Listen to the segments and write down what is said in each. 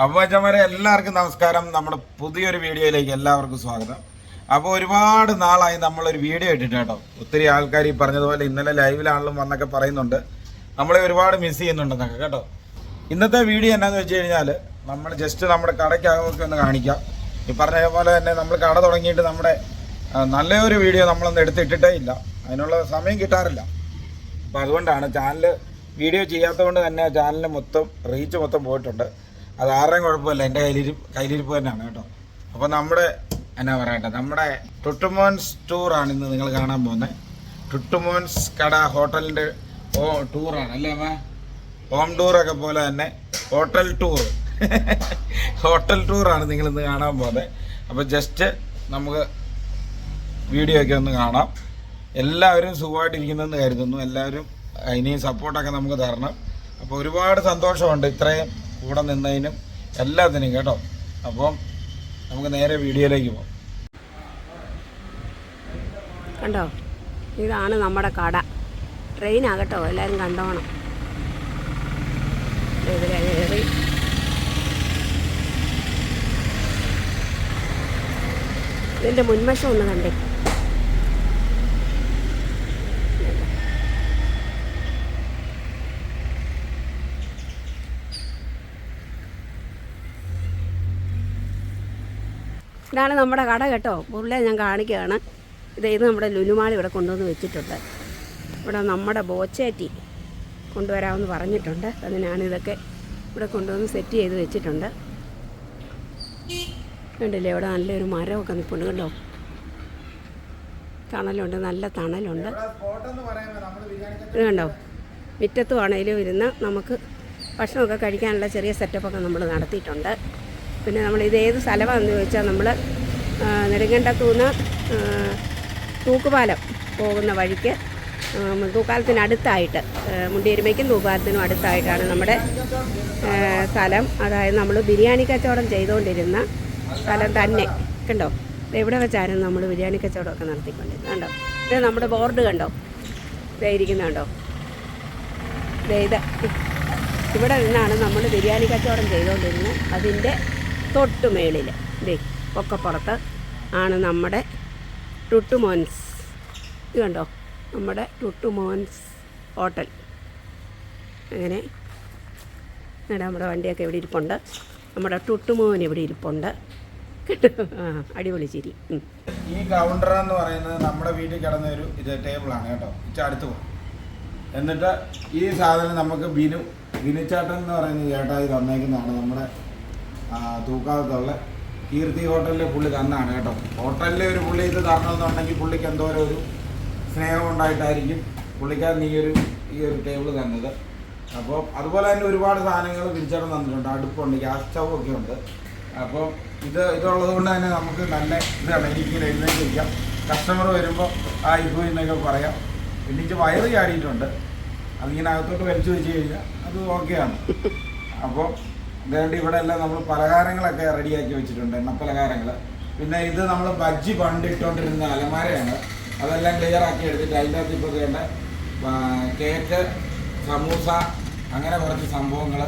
അമ്മച്ചമാരെ എല്ലാവർക്കും നമസ്കാരം. നമ്മുടെ പുതിയൊരു വീഡിയോയിലേക്ക് എല്ലാവർക്കും സ്വാഗതം. അപ്പോൾ ഒരുപാട് നാളായി നമ്മളൊരു വീഡിയോ ഇട്ടിട്ട് കേട്ടോ. ഒത്തിരി ആൾക്കാർ ഈ പറഞ്ഞതുപോലെ ഇന്നലെ ലൈവിലാണെങ്കിലും വന്നൊക്കെ പറയുന്നുണ്ട്. നമ്മളെ ഒരുപാട് മിസ് ചെയ്യുന്നുണ്ടെന്നൊക്കെ കേട്ടോ. ഇന്നത്തെ വീഡിയോ എന്നാന്ന് വെച്ച് കഴിഞ്ഞാൽ നമ്മൾ ജസ്റ്റ് നമ്മുടെ കടയ്ക്കകമൊക്കെ ഒന്ന് കാണിക്കാം. ഈ പറഞ്ഞ പോലെ തന്നെ നമ്മൾ കട തുടങ്ങിയിട്ട് നമ്മുടെ നല്ലൊരു വീഡിയോ നമ്മളൊന്നും എടുത്തിട്ടിട്ടേ ഇല്ല. അതിനുള്ള സമയം കിട്ടാറില്ല. അപ്പോൾ അതുകൊണ്ടാണ് ചാനൽ വീഡിയോ ചെയ്യാത്തതുകൊണ്ട് തന്നെ ചാനലിന് മൊത്തം റീച്ച് മൊത്തം പോയിട്ടുണ്ട്. അത് ആരുടെയും കുഴപ്പമില്ല. എന്റെ കയ്യിലിരി കയ്യിലിരിപ്പ് തന്നെയാണ് കേട്ടോ. അപ്പോൾ നമ്മുടെ എന്നാ പറയട്ടെ നമ്മുടെ ടുട്ടുമോൻസ് ടൂറാണ് ഇന്ന് നിങ്ങൾ കാണാൻ പോകുന്നത്. ടുട്ടുമോൻസ് കട ഹോട്ടലിന്റെ ഓ ടൂറാണ് അല്ലേ അമ്മ? ഹോം ടൂറൊക്കെ പോലെ തന്നെ ഹോട്ടൽ ടൂർ ഹോട്ടൽ ടൂറാണ് നിങ്ങൾ ഇന്ന് കാണാൻ പോകുന്നത്. അപ്പോൾ ജസ്റ്റ് നമുക്ക് വീഡിയോ ഒക്കെ ഒന്ന് കാണാം. എല്ലാവരും സുഖമായിട്ടിരിക്കുന്നെന്ന് കരുതുന്നു. എല്ലാവരും ഇനിയും സപ്പോർട്ടൊക്കെ നമുക്ക് തരണം. അപ്പോൾ ഒരുപാട് സന്തോഷമുണ്ട്. ഇത്രയും കൂടെ നിന്നതിനും എല്ലാത്തിനും കേട്ടോ. അപ്പം നമുക്ക് നേരെ വീഡിയോയിലേക്ക് പോകാം കണ്ടോ? ഇതാണ് നമ്മുടെ കട. ട്രെയിൻ ട്രെയിനാകട്ടോ എല്ലാവരും കണ്ടോണം. ഇതിലെ ഇതിന്റെ മുൻവശം ഒന്ന് കണ്ടേ. ഇതാണ് നമ്മുടെ കട കേട്ടോ. പുള്ളിയെ ഞാൻ കാണിക്കുകയാണ്. ഇത് ഇത് നമ്മുടെ ലുലുമാളി ഇവിടെ കൊണ്ടുവന്ന് വെച്ചിട്ടുണ്ട്. ഇവിടെ നമ്മുടെ ബോച്ചേറ്റി കൊണ്ടുവരാമെന്ന് പറഞ്ഞിട്ടുണ്ട്. അതിനാണ് ഇതൊക്കെ ഇവിടെ കൊണ്ടുവന്ന് സെറ്റ് ചെയ്ത് വെച്ചിട്ടുണ്ട്. കണ്ടില്ലേ ഇവിടെ നല്ലൊരു മരമൊക്കെ നിൽപ്പുണ്ട് കണ്ടോ? തണലുണ്ട് നല്ല തണലുണ്ട്. ഇത് കണ്ടോ? മുറ്റത്തും ആണെങ്കിലും ഇരുന്ന് നമുക്ക് ഭക്ഷണമൊക്കെ കഴിക്കാനുള്ള ചെറിയ സെറ്റപ്പൊക്കെ നമ്മൾ നടത്തിയിട്ടുണ്ട്. പിന്നെ നമ്മൾ ഇത് ഏത് സ്ഥലമാണെന്ന് ചോദിച്ചാൽ നമ്മൾ നെടുങ്കണ്ടത്തുനിന്ന് തൂക്കുപാലം പോകുന്ന വഴിക്ക് തൂക്കാലത്തിനടുത്തായിട്ട് മുണ്ടിയരുമയ്ക്കും തൂക്കാലത്തിനും അടുത്തായിട്ടാണ് നമ്മുടെ സ്ഥലം. അതായത് നമ്മൾ ബിരിയാണി കച്ചവടം ചെയ്തുകൊണ്ടിരുന്ന സ്ഥലം തന്നെ. കണ്ടോ? എവിടെ വെച്ചായിരുന്നു നമ്മൾ ബിരിയാണി കച്ചവടമൊക്കെ നടത്തിക്കൊണ്ടിരുന്നത്. കണ്ടോ? ഇത് നമ്മുടെ ബോർഡ് കണ്ടോ? ഇതേ ഇരിക്കുന്ന കണ്ടോ? ദേ ഇത്. ഇവിടെ നിന്നാണ് നമ്മൾ ബിരിയാണി കച്ചവടം ചെയ്തുകൊണ്ടിരുന്നത്. അതിന്റെ തൊട്ട് മേളിൽ. ദേ പൊക്കപ്പുറത്ത് ആണ് നമ്മുടെ ടുട്ടുമോൻസ്. ഇത് കണ്ടോ? നമ്മുടെ ടുട്ടുമോൻസ് ഹോട്ടൽ. അങ്ങനെ ഇവിടെ നമ്മുടെ വണ്ടിയൊക്കെ ഇവിടെ ഇരിപ്പുണ്ട്. നമ്മുടെ ടുട്ടുമോൻ ഇവിടെ ഇരിപ്പുണ്ട്. അടിപൊളി ചിരി. ഈ കൗണ്ടർ എന്ന് പറയുന്നത് നമ്മുടെ വീട്ടിൽ കിടന്ന ഒരു ഇത് ടേബിളാണ് കേട്ടോ. ഇച്ച അടുത്ത് പോകും എന്നിട്ട് ഈ സാധനം നമുക്ക് ബിനു ബിനുചാട്ടൻ എന്ന് പറയുന്ന ചേട്ടായി തന്നേക്കുന്നതാണ്. നമ്മുടെ ആ, തൂക്കാലത്തുള്ള കീർത്തി ഹോട്ടലിൽ പുള്ളി തന്നാണ് കേട്ടോ. ഹോട്ടലിൽ ഒരു പുള്ളി ഇത് തരണമെന്നുണ്ടെങ്കിൽ പുള്ളിക്ക് എന്തോരം ഒരു സ്നേഹം ഉണ്ടായിട്ടായിരിക്കും പുള്ളിക്കാരൻ ഈ ഒരു ഈ ഒരു ടേബിൾ തന്നത്. അപ്പോൾ അതുപോലെ തന്നെ ഒരുപാട് സാധനങ്ങൾ ബിനുചാട്ടൻ തന്നിട്ടുണ്ട്. അടുപ്പുണ്ട് ഗ്യാസ് സ്റ്റൗ ഒക്കെ ഉണ്ട്. അപ്പോൾ ഇത് ഇതുള്ളത് കൊണ്ട് തന്നെ നമുക്ക് നല്ല ഇതാണ്. എനിക്കിങ്ങനെ എഴുന്നേറ്റ് ഇരിക്കാം. കസ്റ്റമർ വരുമ്പോൾ ആ ഇപ്പോ എന്നൊക്കെ പറയാം. പിന്നെ എനിക്ക് വയറ് ചാടിയിട്ടുണ്ട്. അതിങ്ങനെ അകത്തോട്ട് വലിച്ചു വെച്ച് കഴിഞ്ഞാൽ അത് ഓക്കെയാണ് അപ്പോൾ അതുകൊണ്ട് ഇവിടെ എല്ലാം നമ്മൾ പലഹാരങ്ങളൊക്കെ റെഡിയാക്കി വെച്ചിട്ടുണ്ട് എണ്ണ പലഹാരങ്ങൾ പിന്നെ ഇത് നമ്മൾ ബജ്ജി പണ്ട് ഇട്ടുകൊണ്ടിരുന്ന അലമാരയാണ്. അതെല്ലാം ക്ലിയർ ആക്കി എടുത്തിട്ട് അതിന്റെ അകത്ത് ഇപ്പോൾ വേണ്ട കേക്ക് സമൂസ അങ്ങനെ കുറച്ച് സംഭവങ്ങൾ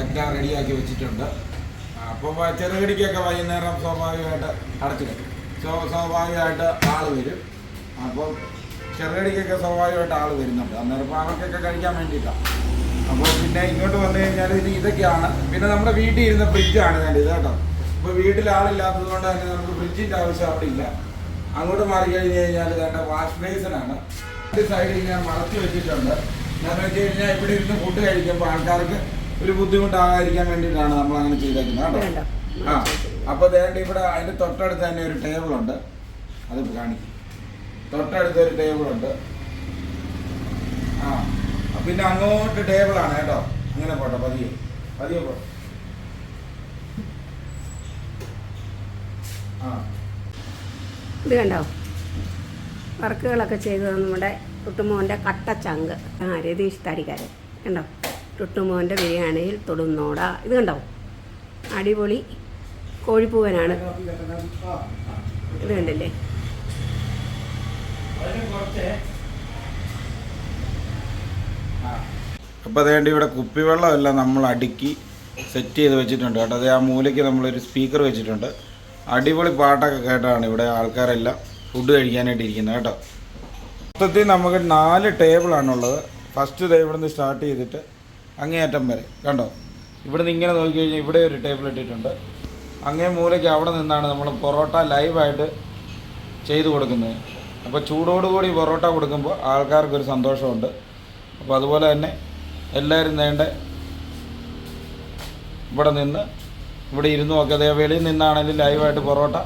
എല്ലാം റെഡിയാക്കി വെച്ചിട്ടുണ്ട്. അപ്പോൾ ചെറുകടിക്കൊക്കെ വൈകുന്നേരം സ്വാഭാവികമായിട്ട് അടച്ചിടും സ്വ സ്വാഭാവികമായിട്ട് ആൾ വരും. അപ്പോൾ ചെറുകടിക്കൊക്കെ സ്വാഭാവികമായിട്ട് ആൾ വരുന്നുണ്ട്. അന്നേരം അപ്പോൾ അവർക്കൊക്കെ കഴിക്കാൻ വേണ്ടിയിട്ടാണ് അപ്പോൾ പിന്നെ ഇങ്ങോട്ട് വന്നു കഴിഞ്ഞാൽ ഇത് ഇതൊക്കെയാണ്. പിന്നെ നമ്മുടെ വീട്ടിൽ ഇരുന്ന ഫ്രിഡ്ജാണ് ഞാൻ ഇത് കേട്ടോ. ഇപ്പോൾ വീട്ടിൽ ആളില്ലാത്തത് കൊണ്ട് തന്നെ നമുക്ക് ഫ്രിഡ്ജിന്റെ ആവശ്യം അവിടെ ഇല്ല. അങ്ങോട്ട് മാറി കഴിഞ്ഞ് കഴിഞ്ഞാൽ വേണ്ട വാഷ് ബേസിനാണ് ഒരു സൈഡിൽ ഞാൻ മറച്ചു വെച്ചിട്ടുണ്ട്. എന്താണെന്ന് വെച്ച് കഴിഞ്ഞാൽ ഇവിടെ ഇരുന്ന് ഫുഡ് കഴിക്കുമ്പോൾ ആൾക്കാർക്ക് ഒരു ബുദ്ധിമുട്ടാകാതിരിക്കാൻ വേണ്ടിയിട്ടാണ് നമ്മൾ അങ്ങനെ ചെയ്തേക്കുന്നത് കേട്ടോ. ആ അപ്പോൾ വേണ്ട ഇവിടെ അതിന്റെ തൊട്ടടുത്ത് തന്നെ ഒരു ടേബിളുണ്ട് അത് കാണിക്കും. തൊട്ടടുത്ത് ഒരു ടേബിൾ ഉണ്ട്. ആ. പിന്നെ അങ്ങോട്ട് ടേബിളാണ് കേട്ടോ. അങ്ങനെ പോട്ടോ പതിയെ. പതിയെ പോട്ടെ ആ. ഇത് കണ്ടോ? വർക്കുകളൊക്കെ ചെയ്തത് നമ്മുടെ ടുട്ടുമോന്റെ കട്ടച്ചങ്ക് ആ രതീഷ് തടിക്കാരൻ കണ്ടോ? ടുട്ടുമോന്റെ ബിരിയാണിയിൽ തൊടുന്നോട. ഇത് കണ്ടോ? അടിപൊളി കോഴിപ്പൂവനാണ്. ഇത് കണ്ടില്ലേ? അപ്പോൾ അതേണ്ട ഇവിടെ കുപ്പിവെള്ളം എല്ലാം നമ്മൾ അടുക്കി സെറ്റ് ചെയ്ത് വെച്ചിട്ടുണ്ട് കേട്ടോ. അതേ ആ മൂലയ്ക്ക് നമ്മളൊരു സ്പീക്കർ വെച്ചിട്ടുണ്ട്. അടിപൊളി പാട്ടൊക്കെ കേട്ടാണ് ഇവിടെ ആൾക്കാരെല്ലാം ഫുഡ് കഴിക്കാനായിട്ട് ഇരിക്കുന്നത് കേട്ടോ. മൊത്തത്തിൽ നമുക്ക് നാല് ടേബിളാണുള്ളത് ഫസ്റ്റ് ഡേ ഇവിടുന്ന് സ്റ്റാർട്ട് ചെയ്തിട്ട് അങ്ങേയറ്റം വരെ. കണ്ടോ? ഇവിടുന്ന് ഇങ്ങനെ നോക്കിക്കഴിഞ്ഞാൽ ഇവിടെ ഒരു ടേബിൾ ഇട്ടിട്ടുണ്ട്. അങ്ങേ മൂലയ്ക്ക് അവിടെ നിന്നാണ് നമ്മൾ പൊറോട്ട ലൈവായിട്ട് ചെയ്തു കൊടുക്കുന്നത്. അപ്പോൾ ചൂടോടുകൂടി പൊറോട്ട കൊടുക്കുമ്പോൾ ആൾക്കാർക്കൊരു സന്തോഷമുണ്ട്. അപ്പോൾ അതുപോലെ തന്നെ എല്ലാവരും നേണ്ട. ഇവിടെ നിന്ന് ഇവിടെ ഇരുന്നു ഒക്കെ അതേ വെളിയിൽ നിന്നാണെങ്കിൽ ലൈവായിട്ട് പൊറോട്ട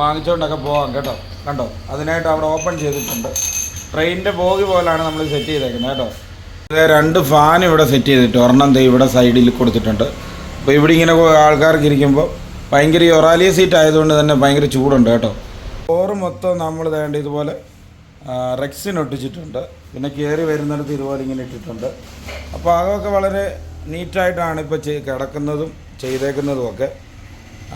വാങ്ങിച്ചുകൊണ്ടൊക്കെ പോകാം കേട്ടോ. കണ്ടോ? അതിനായിട്ട് അവിടെ ഓപ്പൺ ചെയ്തിട്ടുണ്ട്. ട്രെയിനിന്റെ ബോഗി പോലാണ് നമ്മൾ സെറ്റ് ചെയ്തേക്കുന്നത് കേട്ടോ. ഇതേ രണ്ട് ഫാൻ ഇവിടെ സെറ്റ് ചെയ്തിട്ട് ഒരെണ്ണം ദേ ഇവിടെ സൈഡിൽ കൊടുത്തിട്ടുണ്ട്. അപ്പോൾ ഇവിടെ ഇങ്ങനെ ആൾക്കാർക്ക് ഇരിക്കുമ്പോൾ ഭയങ്കര ഒറാലിയ സീറ്റ് ആയതുകൊണ്ട് തന്നെ ഭയങ്കര ചൂടുണ്ട് കേട്ടോ. ഓറ് മൊത്തം നമ്മൾ വേണ്ട ഇതുപോലെ ആ, റെക്സിന് ഒട്ടിച്ചിട്ടുണ്ട്. പിന്നെ കയറി വരുന്നിടത്ത് ഇതുപോലെ ഇങ്ങനെ ഇട്ടിട്ടുണ്ട്. അപ്പോൾ അതൊക്കെ വളരെ നീറ്റായിട്ടാണ് ഇപ്പോൾ ചെയ് കിടക്കുന്നതും ചെയ്തേക്കുന്നതും ഒക്കെ.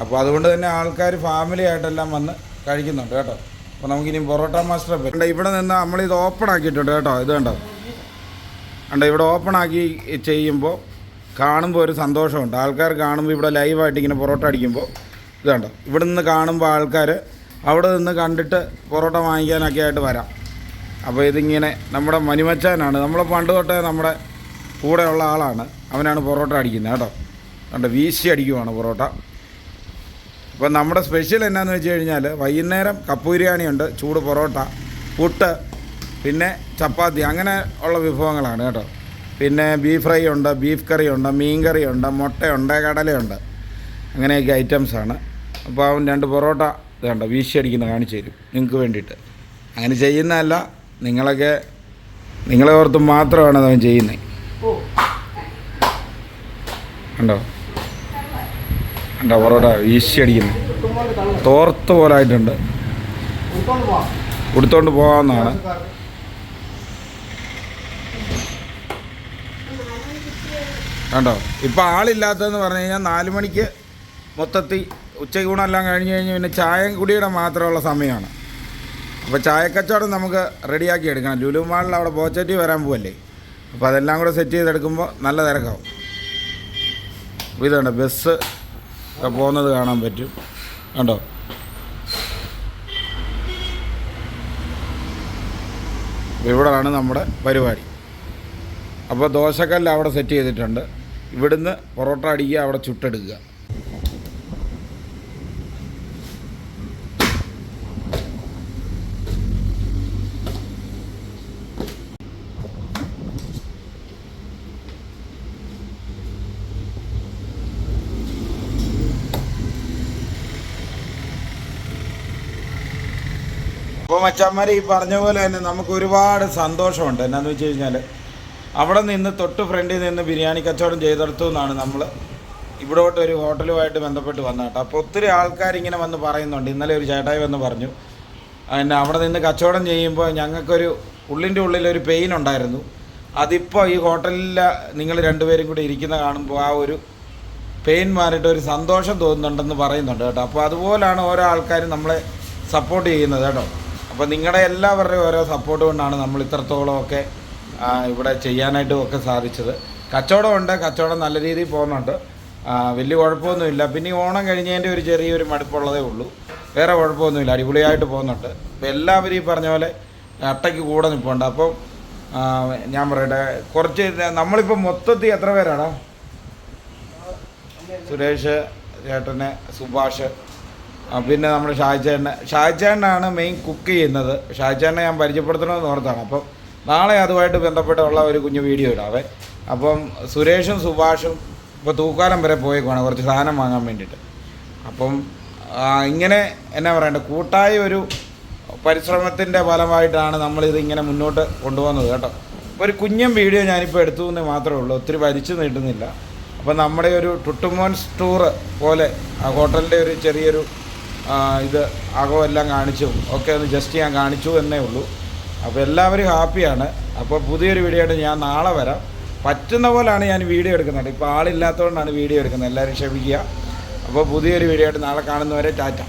അപ്പോൾ അതുകൊണ്ട് തന്നെ ആൾക്കാർ ഫാമിലി ആയിട്ടെല്ലാം വന്ന് കഴിക്കുന്നുണ്ട് കേട്ടോ. അപ്പോൾ നമുക്കിനി പൊറോട്ട മാസ്റ്റർ പറ്റും ഇവിടെ നിന്ന് നമ്മളിത് ഓപ്പൺ ആക്കിയിട്ടുണ്ട് കേട്ടോ. ഇത് കണ്ടോ? കണ്ടോ ഇവിടെ ഓപ്പൺ ആക്കി ചെയ്യുമ്പോൾ കാണുമ്പോൾ ഒരു സന്തോഷമുണ്ട്. ആൾക്കാർ കാണുമ്പോൾ ഇവിടെ ലൈവായിട്ട് ഇങ്ങനെ പൊറോട്ട അടിക്കുമ്പോൾ കണ്ടോ? ഇവിടെ നിന്ന് കാണുമ്പോൾ ആൾക്കാർ അവിടെ നിന്ന് കണ്ടിട്ട് പൊറോട്ട വാങ്ങിക്കാനൊക്കെ ആയിട്ട് വരാം. അപ്പോൾ ഇതിങ്ങനെ നമ്മുടെ മനിമച്ചാനാണ് നമ്മളെ പണ്ട് തൊട്ടേ നമ്മുടെ കൂടെയുള്ള ആളാണ്. അവനാണ് പൊറോട്ട അടിക്കുന്നത് കേട്ടോ. കണ്ടോ വീശി അടിക്കുവാണ് പൊറോട്ട. അപ്പോൾ നമ്മുടെ സ്പെഷ്യൽ എന്നാന്ന് വെച്ച് കഴിഞ്ഞാൽ വൈകുന്നേരം കപ്പ് ബിരിയാണി ഉണ്ട് ചൂട് പൊറോട്ട പുട്ട് പിന്നെ ചപ്പാത്തി അങ്ങനെ ഉള്ള വിഭവങ്ങളാണ് കേട്ടോ. പിന്നെ ബീഫ് ഫ്രൈ ഉണ്ട് ബീഫ് കറി ഉണ്ട് മീൻ കറി ഉണ്ട് മുട്ടയുണ്ട് കടലയുണ്ട്. അങ്ങനെയൊക്കെ ഐറ്റംസാണ്. അപ്പോൾ അവൻ രണ്ട് പൊറോട്ട ഇത് കണ്ടോ വീശി അടിക്കുന്ന കാണിച്ചു തരും. നിങ്ങൾക്ക് വേണ്ടിയിട്ട്. അങ്ങനെ ചെയ്യുന്നതല്ല നിങ്ങളൊക്കെ നിങ്ങളെ ഓർത്ത് മാത്രമാണ് അവൻ ചെയ്യുന്നത്. കണ്ടോ? കണ്ടോ പൊറോട്ട വീശിയടിക്കുന്നത്. തോർത്ത് പോലെ ആയിട്ടുണ്ട്. കൊടുത്തോണ്ട് പോകാമെന്നാണ് കണ്ടോ? ഇപ്പം ആളില്ലാത്തതെന്ന് പറഞ്ഞു കഴിഞ്ഞാൽ നാല് മണിക്ക് മൊത്തത്തിൽ ഉച്ചയൂണെല്ലാം കഴിഞ്ഞ് കഴിഞ്ഞ് പിന്നെ ചായ കുടിയുടെ മാത്രമുള്ള സമയമാണ്. അപ്പോൾ ചായക്കച്ചവടം നമുക്ക് റെഡിയാക്കി എടുക്കണം. ലുലു മാളിൽ അവിടെ പോച്ചറ്റി വരാൻ പോവല്ലേ? അപ്പോൾ അതെല്ലാം കൂടെ സെറ്റ് ചെയ്തെടുക്കുമ്പോൾ നല്ല തിരക്കാവും. അപ്പോൾ ഇതുണ്ട് ബസ് പോകുന്നത് കാണാൻ പറ്റും. കണ്ടോ? ആണ് നമ്മുടെ പരിപാടി. അപ്പോൾ ദോശക്കല്ല് അവിടെ സെറ്റ് ചെയ്തിട്ടുണ്ട്. ഇവിടുന്ന് പൊറോട്ട അടിക്കുക അവിടെ ചുട്ടെടുക്കുക. അപ്പോൾ മച്ചാന്മാരെ ഈ പറഞ്ഞ പോലെ തന്നെ നമുക്ക് ഒരുപാട് സന്തോഷമുണ്ട്. എന്നാന്ന് വെച്ച് കഴിഞ്ഞാൽ അവിടെ നിന്ന് തൊട്ട് ഫ്രണ്ടിൽ നിന്ന് ബിരിയാണി കച്ചവടം ചെയ്തെടുത്തു എന്നാണ് നമ്മൾ ഇവിടോട്ട് ഒരു ഹോട്ടലുമായിട്ട് ബന്ധപ്പെട്ട് വന്നത് കേട്ടോ. അപ്പോൾ ഒത്തിരി ആൾക്കാർ ഇങ്ങനെ വന്ന് പറയുന്നുണ്ട്. ഇന്നലെ ഒരു ചേട്ടായി വന്ന് പറഞ്ഞു. പിന്നെ അവിടെ നിന്ന് കച്ചവടം ചെയ്യുമ്പോൾ ഞങ്ങൾക്കൊരു ഉള്ളിന്റെ ഉള്ളിലൊരു പെയിൻ ഉണ്ടായിരുന്നു. അതിപ്പോൾ ഈ ഹോട്ടലിൽ നിങ്ങൾ രണ്ടുപേരും കൂടി ഇരിക്കുന്ന കാണുമ്പോൾ ആ ഒരു പെയിൻ മാറിയിട്ട് ഒരു സന്തോഷം തോന്നുന്നുണ്ടെന്ന് പറയുന്നുണ്ട് കേട്ടോ. അപ്പോൾ അതുപോലാണ് ഓരോ ആൾക്കാരും നമ്മളെ സപ്പോർട്ട് ചെയ്യുന്നത് കേട്ടോ. അപ്പോൾ നിങ്ങളുടെ എല്ലാവരുടെയും ഓരോ സപ്പോർട്ട് കൊണ്ടാണ് നമ്മൾ ഇത്രത്തോളമൊക്കെ ഇവിടെ ചെയ്യാനായിട്ടും ഒക്കെ സാധിച്ചത്. കച്ചവടമുണ്ട് കച്ചവടം നല്ല രീതിയിൽ പോകുന്നുണ്ട്. വലിയ കുഴപ്പമൊന്നുമില്ല. പിന്നെ ഈ ഓണം കഴിഞ്ഞതിന്റെ ഒരു ചെറിയൊരു മടുപ്പുള്ളതേ ഉള്ളൂ. വേറെ കുഴപ്പമൊന്നുമില്ല. അടിപൊളിയായിട്ട് പോകുന്നുണ്ട്. അപ്പോൾ എല്ലാവരും ഈ പറഞ്ഞ പോലെ അട്ടയ്ക്ക് കൂടെ നിൽപ്പുണ്ട് അപ്പം ഞാൻ പറയട്ടെ കുറച്ച് നമ്മളിപ്പോൾ മൊത്തത്തിൽ എത്ര പേരാണോ? സുരേഷ് ചേട്ടന് സുഭാഷ് പിന്നെ നമ്മുടെ ഷാജേണ്ണ ഷാജേണ്ണാണ് മെയിൻ കുക്ക് ചെയ്യുന്നത്. ഷാജേണ്ണ ഞാൻ പരിചയപ്പെടുത്തണമെന്ന് ഓർത്താണ് അപ്പം നാളെ അതുമായിട്ട് ബന്ധപ്പെട്ടുള്ള ഒരു കുഞ്ഞു വീഡിയോ ഇടാവേ അപ്പം സുരേഷും സുഭാഷും ഇപ്പോൾ തൂക്കാലം വരെ പോയേക്കുവാണ്. കുറച്ച് സാധനം വാങ്ങാൻ വേണ്ടിയിട്ട്. അപ്പം ഇങ്ങനെ എന്നാ പറയണ്ടേ? കൂട്ടായ ഒരു പരിശ്രമത്തിന്റെ ഫലമായിട്ടാണ് നമ്മളിത് ഇങ്ങനെ മുന്നോട്ട് കൊണ്ടുപോകുന്നത് കേട്ടോ. ഒരു കുഞ്ഞൻ വീഡിയോ ഞാനിപ്പോൾ എടുത്തു എന്ന് മാത്രമേ ഉള്ളൂ. ഒത്തിരി വലിച്ചു നീട്ടുന്നില്ല. അപ്പോൾ നമ്മുടെ ഒരു ടുട്ടുമോൻസ് ടൂറ് പോലെ ആ ഹോട്ടലിന്റെ ഒരു ചെറിയൊരു ഇത് അകമെല്ലാം കാണിച്ചു. ഒക്കെ ഒന്ന് ജസ്റ്റ് ഞാൻ കാണിച്ചു എന്നേ ഉള്ളൂ. അപ്പോൾ എല്ലാവരും ഹാപ്പിയാണ്. അപ്പോൾ പുതിയൊരു വീഡിയോ ആയിട്ട് ഞാൻ നാളെ വരാം. പറ്റുന്ന പോലെയാണ് ഞാൻ വീഡിയോ എടുക്കുന്നത്. ഇപ്പോൾ ആളില്ലാത്തതുകൊണ്ടാണ് വീഡിയോ എടുക്കുന്നത്. എല്ലാവരും ക്ഷമിക്കുക. അപ്പോൾ പുതിയൊരു വീഡിയോ ആയിട്ട് നാളെ കാണുന്നവരെ ടാറ്റ.